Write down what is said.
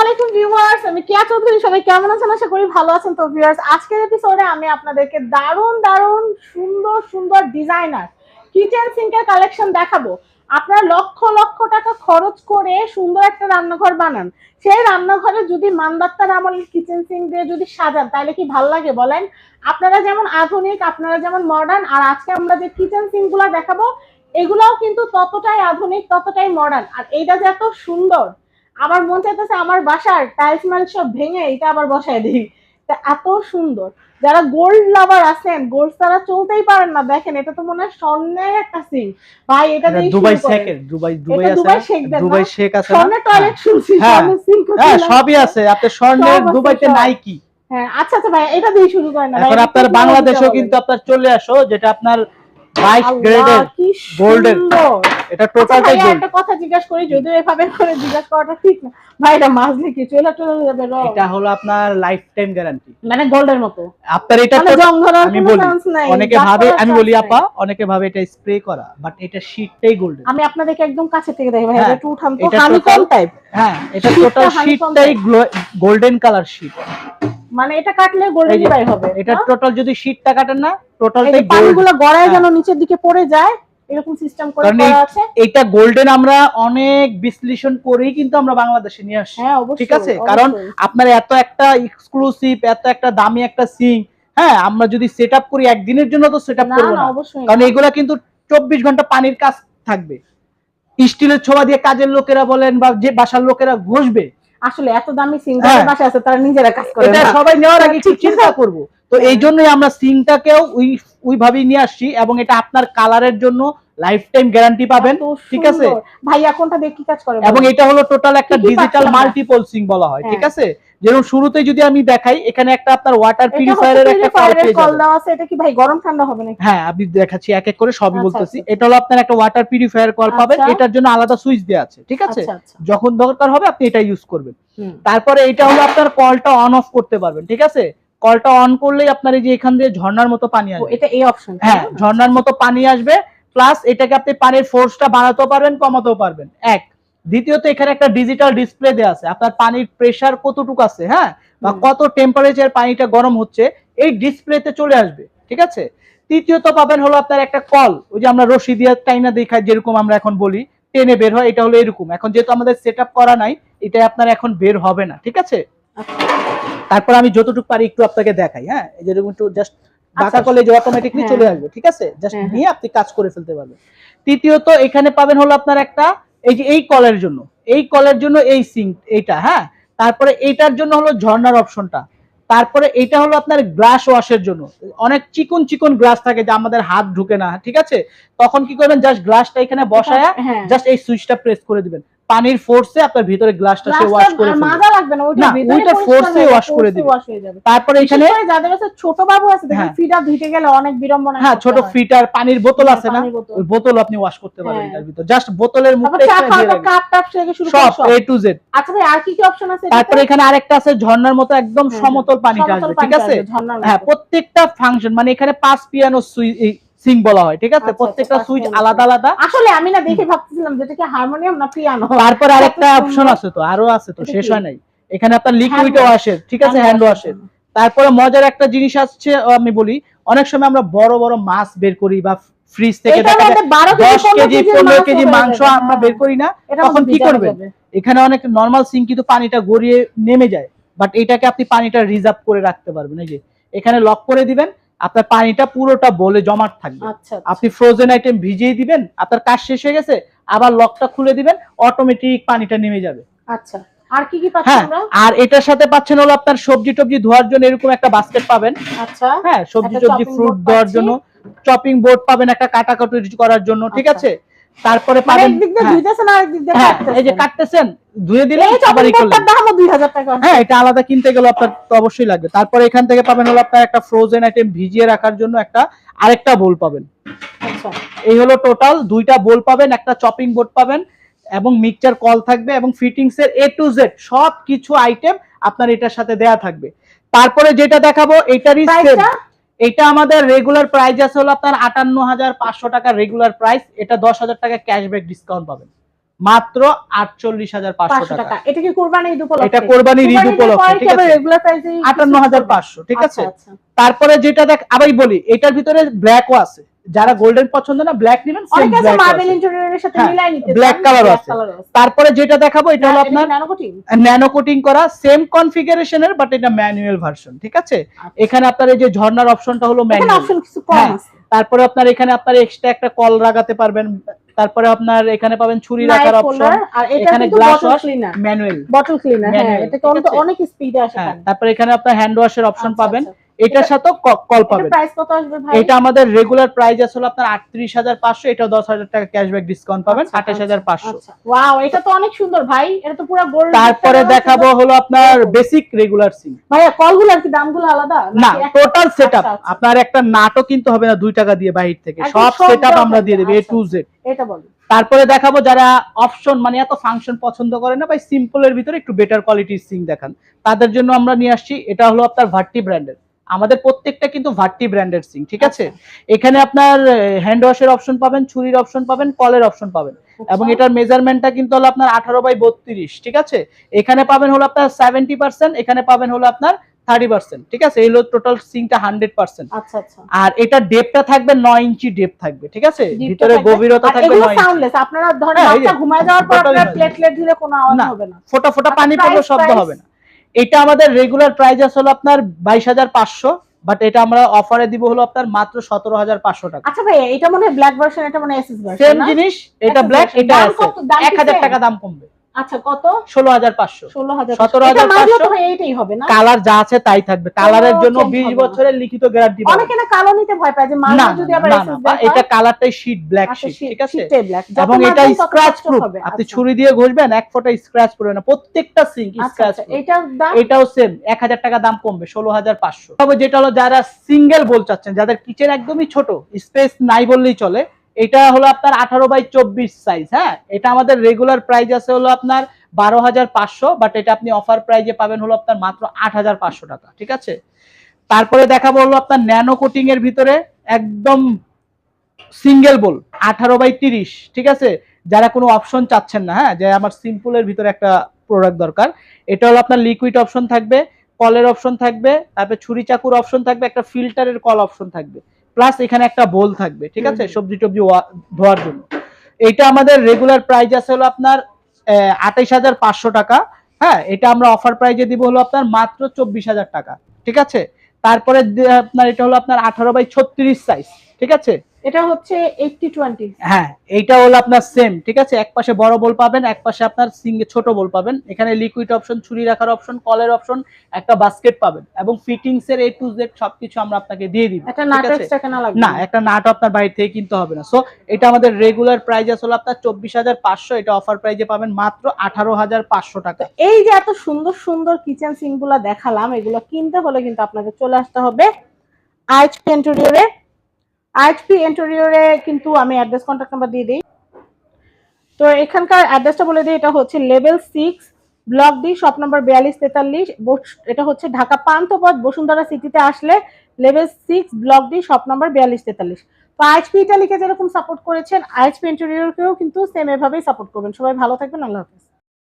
আলাইকুম আমি সবাই কেমন আছেন? করি ভালো আছেন। তো আমি আপনাদেরকে দারুণ সুন্দর সুন্দর ডিজাইনার কিচেন সিঙ্কের কালেকশন দেখাবো। আপনারা লক্ষ লক্ষ টাকা খরচ করে সুন্দর একটা রান্নাঘর বানান। সেই রান্নাঘরে যদি মানদাত্তার আমলের কিচেন সিঙ্ক দিয়ে যদি সাজান, তাহলে কি ভালো লাগে বলেন? আপনারা যেমন আধুনিক, আপনারা যেমন মডার্ন আর আজকে আমরা যে কিচেন সিঙ্কগুলা দেখাবো, এগুলাও কিন্তু ততটাই আধুনিক, ততটাই মডার্ন আর এইটা যে এত সুন্দর আমার মন চাইতেছে আমার বাসার টাইলস মাইল সব ভেঙে এটা আবার বসায় দিই। তা এত সুন্দর। যারা গোল্ড লাভার আছেন গোল্ড ছাড়া চলতেই পারেন না। দেখেন এটা তো মনে হয় স্বর্ণের একটা সিং ভাই এটা দিয়ে দুবাই শেখের দুবাই দুবাই আছে দুবাই শেখ দুবাই শেখ আছে স্বর্ণের টয়লেট শুনছি হ্যাঁ। স্বর্ণের সিঙ্ক হ্যাঁ সবই আছে। আপনার স্বর্ণের দুবাইতে। নাই কি হ্যাঁ আচ্ছা আচ্ছা ভাই এটা দিয়ে শুরু করেন না। এখন আপনার বাংলাদেশেও কিন্তু আপনার চলে আসো যেটা আপনার বাইশ আল্লাহ, গ্রেডের কি golden। সুন্দর। এটা আচ্ছা টোটালটাই ভাইয়া, একটা কথা জিজ্ঞাসা করি যদিও এভাবে করে জিজ্ঞাসা করাটা ঠিক না। ভাই এটা মাজলে কি চলে চলে যাবে রং? এটা হলো আপনার লাইফ টাইম গ্যারান্টি মানে গোল্ডের মতো। আপনার এটা মানে আমি বলি অনেকে ভাবে আমি বলি আপা অনেকে ভাবে এটা স্প্রে করা বাট এটা শীটটাই গোল্ডেন আমি আপনাদেরকে একদম কাছে থেকে দেখি ভাই হ্যাঁ, এটা তো। হানিকম total- টাইপ হ্যাঁ এটা টোটাল শীটটাই গোল্ডেন কালার শীট মানে এটা কাটলে গোল্ডেন এই হবে এটা টোটাল যদি শীটটা কাটেন না টোটালটাই পানিগুলো গড়ায় হ্যাঁ। যেন নিচের দিকে পড়ে যায় এরকম সিস্টেম করে করা আছে। এটা গোল্ডেন আমরা অনেক বিশ্লেষণ করেই কিন্তু আমরা বাংলাদেশে নিয়ে আসছি। হ্যাঁ অবশ্যই ঠিক আছে? কারণ আপনার এত একটা এক্সক্লুসিভ এত একটা দামি একটা সিং হ্যাঁ আমরা যদি সেট আপ করি একদিনের জন্য তো সেট আপ না করব কারণ এগুলা কিন্তু চব্বিশ ঘণ্টা পানির কাজ থাকবে। স্টিলের ছোঁয়া দিয়ে কাজের লোকেরা বলেন বা যে বাসার লোকেরা ঘষবে। আসলে এত দামি সিঙ্গেল হ্যাঁ। বাসা আছে তারা নিজেরা কাজ করে এটা সবাই নেওয়ার আগে ঠিক চিন্তা। করব। তো এই জন্যই আমরা সিংটাকেও ওই ওইভাবেই নিয়ে আসছি এবং এটা আপনার কালারের জন্য লাইফ টাইম গ্যারান্টি পাবেন ঠিক আছে। ভাইয়া কোনটা দিয়ে কি কাজ করে এবং এটা হলো টোটাল একটা ডিজিটাল মাল্টিপল সিং বলা? হয় হ্যাঁ। ঠিক আছে? যেরকম শুরুতে যদি আমি দেখাই এখানে একটা আপনার ওয়াটার পিউরিফায়ারের একটা কল আছে এটা কি ভাই গরম ঠান্ডা হবে নাকি? হ্যাঁ আমি দেখাচ্ছি এক এক করে সবই আচ্ছা, বলতেছি। আচ্ছা। এটা হলো আপনার একটা ওয়াটার পিউরিফায়ার কল পাবেন। এটার জন্য আলাদা সুইচ দেওয়া আছে ঠিক আছে? আচ্ছা যখন দরকার হবে আপনি এটা ইউজ করবেন। তারপরে এটা হলো আপনার কলটা অন অফ করতে পারবেন ঠিক আছে? কলটা অন করলেই আপনার এই যে এখান দিয়ে ঝর্ণার মতো পানি আসবে। এটা এই অপশন হ্যাঁ ঝর্ণার মতো পানি আসবে প্লাস এটাকে আপনি পানির ফোর্সটা বাড়াতেও পারবেন কমাতেও পারবেন। এক। দ্বিতীয়ত এখানে একটা ডিজিটাল ডিসপ্লে দেওয়া আছে। আপনার পানির প্রেসার কতটুকু আছে হ্যাঁ? বা কত টেম্পারেচার পানিটা গরম হচ্ছে এই ডিসপ্লেতে চলে আসবে ঠিক আছে? তৃতীয়ত পাবেন হলো আপনার একটা কল। ওই যে আমরা রশি দিয়ে টাইনা দেখাই যেরকম আমরা এখন বলি টেনে বের হয় এটা হলো এরকম। এখন যেহেতু আমাদের সেট করা নাই এটা আপনার এখন বের হবে না ঠিক আছে? তারপর আমি যতটুকু পারি একটু আপনাকে দেখাই হ্যাঁ? এই যেরকম একটু জাস্ট বাঁকা আচ্ছা। করলে যে অটোমেটিকলি হ্যাঁ। চলে আসবে ঠিক আছে? জাস্ট হ্যাঁ, হ্যাঁ। নিয়ে আপনি কাজ করে ফেলতে পারবেন। তৃতীয়ত এখানে পাবেন হলো আপনার একটা এই যে এই কলের জন্য এই কলের জন্য এই সিঙ্ক এইটা হ্যাঁ? তারপরে এইটার জন্য হলো ঝর্ণার অপশনটা। তারপরে এটা হলো আপনার গ্লাস ওয়াশের জন্য। অনেক চিকন চিকন গ্লাস থাকে যা আমাদের হাত ঢুকে না ঠিক আছে? তখন কি করবেন জাস্ট গ্লাসটা এখানে বসায়া জাস্ট এই সুইচটা প্রেস করে দিবেন। পানির ফোর্সে আপনার ভিতরে গ্লাসটা সে ওয়াশ করে মাজা লাগবে না ওইটা ভিতরে ওইটা হয়ে wash করে দিবে। হয়ে তারপরে এখানে যাদের কাছে ছোট বাবু আছে দেখেন হ্যাঁ। ফিডার ধুইতে গেলে অনেক বিড়ম্বনা হ্যাঁ ছোট হয়। ফিটার পানির বোতল হ্যাঁ, আছে না ওই বোতল আপনি ওয়াশ করতে পারেন হ্যাঁ। তার ভিতর জাস্ট বোতলের চা এখানে দিয়ে রাখবেন। কাপ টাপ থেকে শুরু করে সব এ টু জেড আচ্ছা ভাই আর কি কি অপশন আছে তারপরে এখানে আরেকটা আছে ঝর্ণার মতো একদম হ্যাঁ, সমতল পানিটা আসবে ঠিক আছে হ্যাঁ প্রত্যেকটা ফাংশন মানে এখানে পাঁচ পিয়ানো সিং বলা হয় ঠিক আছে? আচ্ছা, প্রত্যেকটা আচ্ছা, সুইচ আলাদা আলাদা। আসলে আমি না দেখে ভাবতেছিলাম যেটা কি হারমোনিয়াম না পিয়ানো? তারপর আরেকটা অপশন আছে তো আরও আছে তো শেষ হয় নাই। এখানে আপনার লিকুইড Hand wash। ওয়াশের ঠিক আছে? হ্যান্ড ওয়াশের তারপরে মজার একটা জিনিস আসছে আমি বলি অনেক সময় আমরা বড় বড় মাছ বের করি বা ফ্রিজ থেকে দেখা যায় 12 কেজি, দশ 15 কেজি পনেরো কেজি মাংস আমরা হ্যাঁ। বের করি না তখন কি করবেন? এখানে অনেক নর্মাল সিং কিন্তু পানিটা গড়িয়ে নেমে যায় বাট এটাকে আপনি পানিটা রিজার্ভ করে রাখতে পারবেন এই যে। এখানে লক করে দিবেন আপনার পানিটা পুরোটা বলে জমাট থাকবে। আচ্ছা আপনি ফ্রোজেন আইটেম ভিজিয়ে দিবেন আপনার কাজ শেষ হয়ে গেছে আবার লকটা খুলে দিবেন অটোমেটিক পানিটা নেমে যাবে। আচ্ছা আর কি কি পাচ্ছি হ্যাঁ আমরা? আর এটার সাথে পাচ্ছেন হলো আপনার সবজি টবজি ধোয়ার জন্য এরকম একটা বাস্কেট পাবেন। আচ্ছা হ্যাঁ সবজি টবজি ফ্রুট ধোয়ার জন্য। চপিং বোর্ড পাবেন একটা কাটাকাটি করার জন্য ঠিক আচ্ছা। আছে? তারপরে মানে পাবেন হ্যাঁ, হ্যাঁ, কাটতেছেন। এই যে কাটতেছেন ধুয়ে দিলে আবার chopping ই করলেন। boardটার দামও 2000 টাকা। হ্যাঁ এটা আলাদা কিনতে গেলে আপনার তো অবশ্যই লাগবে। তারপরে এখান থেকে পাবেন হলো আপনার একটা ফ্রোজেন আইটেম ভিজিয়ে রাখার জন্য একটা আরেকটা বোল পাবেন। আচ্ছা। এই হলো টোটাল দুইটা বোল পাবেন একটা চপিং বোর্ড পাবেন এবং মিক্সচার কল থাকবে এবং ফিটিংস এর এ টু জেড সব কিছু আইটেম আপনার এটার সাথে দেয়া থাকবে। তারপরে যেটা দেখাবো এটারই সেম এটা আমাদের রেগুলার প্রাইস আছে হলো আপনার আটান্ন হাজার পাঁচশো টাকা রেগুলার প্রাইস এটা দশ হাজার টাকা ক্যাশব্যাক ডিসকাউন্ট পাবেন। মাত্র আটচল্লিশ হাজার পাঁচশো টাকা। এটা কি কোরবানি ঈদ উপলক্ষে এটা কোরবানি ঈদ উপলক্ষে ঠিক আছে? রেগুলার প্রাইসে আটান্ন হাজার পাঁচশো ঠিক আছে? আচ্ছা। তারপরে যেটা দেখ আবার বলি এটার ভিতরে ব্ল্যাকও আছে। যারা গোল্ডেন পছন্দ না ব্ল্যাক নেবেন same অনেকে আছে মার্বেল ইন্টেরিয়রের সাথে হ্যাঁ, মিলাই নিতে black color আছে। তারপরে যেটা দেখাবো এটা হলো আপনার ন্যানো কোটিং করা সেম কনফিগারেশনের বাট এটা ম্যানুয়াল ভার্সন ঠিক আছে? এখানে আপনার এই যে ঝর্ণার অপশনটা হলো আচ্ছা। এখানে ম্যানুয়াল অপশন কিছু কম হ্যাঁ, আছে। তারপরে আপনার এখানে আপনার এক্সট্রা একটা কল লাগাতে পারবেন তারপরে আপনার এখানে পাবেন ছুরি রাখার অপশন আর এখানে glass wash cleaner manual bottle cleaner হ্যাঁ এটা ঠিক অনেক? স্পিডে আসে হ্যাঁ তারপরে এখানে আপনার হ্যান্ড ওয়াশের অপশন আচ্ছা, পাবেন। আচ্ছা। এটার সাথে কল পাবেন। প্রাইস কত আসবে ভাই? এটা আমাদের রেগুলার প্রাইস আসলে আপনার আটত্রিশ হাজার পাঁচশো এটা দশ হাজার টাকা ক্যাশব্যাক ডিসকাউন্ট পাবেন আচ্ছা, আঠাশ হাজার পাঁচশো। আচ্ছা। ওয়াও এটা তো অনেক সুন্দর ভাই এটা তো পুরো গোল্ড তারপরে দেখাবো হলো আপনার বেসিক রেগুলার সিম ভাইয়া আর কি দামগুলো আলাদা? না টোটাল সেট আচ্ছা, আচ্ছা। আপনার একটা নাটক কিনতে হবে না দুই টাকা দিয়ে বাহির থেকে। সব সব সেট আমরা দিয়ে দেবো এ আচ্ছা। টু জেড এটা বল। তারপরে দেখাবো যারা অপশন মানে এত ফাংশন পছন্দ করে না বা সিম্পলের ভিতরে একটু বেটার কোয়ালিটির সিং দেখান। তাদের জন্য আমরা নিয়ে আসছি এটা হলো আপনার ভার্টি ব্র্যান্ডের আমাদের প্রত্যেকটা কিন্তু ভার্টি ব্র্যান্ডের সিং ঠিক আছে? আচ্ছা। এখানে আপনার হ্যান্ড ওয়াশের অপশন পাবেন ছুরির অপশন পাবেন কলের অপশন পাবেন। এবং এটার মেজারমেন্টটা কিন্তু হলো আপনার আঠারো বাই বত্রিশ ঠিক আছে? এখানে পাবেন হলো আপনার সেভেন্টি পার্সেন্ট এখানে পাবেন হলো আপনার থার্টি পার্সেন্ট ঠিক আছে? এই হলো টোটাল সিংটা হান্ড্রেড পার্সেন্ট আচ্ছা আচ্ছা। আর এটা ডেপটা থাকবে নয় ইঞ্চি ডেপ থাকবে ঠিক আছে? ভিতরে গভীরতা থাকবে আপনারা ধরেন হ্যাঁ, ঘুমায় যাওয়ার পর প্লেটলেট দিলে কোনো আওয়াজ। হবে না। ফোটা ফোটা পানি পড়লে শব্দ হবে না। এটা আমাদের রেগুলার প্রাইস হলো আপনার বাইশ হাজার পাঁচশো বাট এটা আমরা অফারে দিব হলো আপনার মাত্র সতেরো হাজার পাঁচশো টাকা। আচ্ছা ভাই এটা মনে হয় ব্ল্যাক ভার্সন এটা মনে হয় এসএস ভার্সন সেম জিনিস এটা ব্ল্যাক এটা আছে। এক হাজার? টাকা দাম কমবে। আচ্ছা কত? ষোলো হাজার পাঁচশো। 16000 17,500 এটা মাঝে তো এইটাই হবে না? কালার যা আছে তাই থাকবে। কালারের জন্য বিশ বছরের লিখিত গ্যারান্টি অনেকে না কালো নিতে ভয় পায় যে না যদি আবার না, এসএস না, এটা কালারটাই শীট ব্ল্যাক শীট ঠিক আছে? এবং এটা স্ক্র্যাচ প্রুফ আপনি ছুরি দিয়ে ঘষবেন এক ফোঁটা স্ক্র্যাচ পড়বে না। প্রত্যেকটা সিঙ্ক আচ্ছা স্ক্র্যাচ আচ্ছা এটার দাম? এটাও সেম এক হাজার টাকা দাম কমবে ষোলো হাজার পাঁচশো। তবে যেটা হলো যারা সিঙ্গেল বল চাচ্ছেন যাদের কিচেন একদমই ছোট স্পেস নাই বললেই চলে এটা হলো আপনার আঠারো বাই চব্বিশ সাইজ হ্যাঁ? এটা আমাদের রেগুলার প্রাইস আছে হলো আপনার বারো হাজার পাঁচশো বাট এটা আপনি অফার প্রাইজে পাবেন হলো আপনার মাত্র আট হাজার পাঁচশো টাকা, ঠিক আছে? তারপরে দেখাবো হলো আপনার ন্যানো কোটিং এর ভিতরে একদম সিঙ্গেল বোল আঠারো বাই তিরিশ, ঠিক আছে? যারা কোনো অপশন চাচ্ছেন না হ্যাঁ? যে আমার সিম্পলের ভিতরে একটা প্রোডাক্ট দরকার, এটা হলো আপনার লিকুইড অপশন থাকবে কলের অপশন থাকবে, তারপরে ছুরি চাকুর অপশন থাকবে, একটা ফিল্টারের কল অপশন থাকবে। প্লাস এখানে একটা বোল থাকবে ঠিক আছে? সবজি টবজি ধোয়ার জন্য। এটা আমাদের রেগুলার প্রাইস আছে হলো আপনার আঠাইশ হাজার পাঁচশো টাকা। হ্যাঁ এটা আমরা অফার প্রাইজে দিব হলো আপনার মাত্র চব্বিশ হাজার টাকা ঠিক আছে? তারপরে আপনার এটা হলো আপনার আঠারো বাই ছত্রিশ সাইজ ঠিক আছে? এটা হচ্ছে 80 20 হ্যাঁ এইটা হলো আপনার সেম ঠিক আছে? এক পাশে বড় বল পাবেন এক পাশে আপনার সিঙ্গে ছোট বল পাবেন। এখানে লিকুইড অপশন ছুরি রাখার অপশন কলের অপশন একটা বাস্কেট পাবেন। এবং ফিটিংস এর এ টু জেড সবকিছু আমরা আপনাকে দিয়ে দিব এটা আছে? এক্সট্রা কেনা লাগবে। না একটা নাট আপনার বাইরে থেকে কিনতে হবে না। সো এটা আমাদের রেগুলার প্রাইস আসলে আপনার চব্বিশ হাজার পাঁচশো এটা অফার প্রাইজে পাবেন মাত্র আঠারো হাজার পাঁচশো টাকা। এই যে এত সুন্দর সুন্দর কিচেন সিঙ্কগুলা দেখালাম এগুলো কিনতে হলে কিন্তু আপনাদের চলে আসতে হবে আইএচপি ইন্টেরিয়রে আইএচপি ইন্টেরিয়রে কিন্তু আমি অ্যাড্রেস কন্ট্যাক্ট নাম্বার দিয়ে দিই। তো এখানকার অ্যাড্রেসটা বলে দিই, এটা হচ্ছে level six block D shop number বিয়াল্লিশ তেতাল্লিশ এটা হচ্ছে ঢাকা পান্থপথ, বসুন্ধরা সিটিতে আসলে level six block D shop number বিয়াল্লিশ তেতাল্লিশ। তো আইএচপি ইটালিকে যেরকম সাপোর্ট করেছেন আইএচপি ইন্টেরিয়রকেও কিন্তু সেম এভাবেই সাপোর্ট করবেন। সবাই ভালো থাকবেন, আল্লাহ হাফিজ।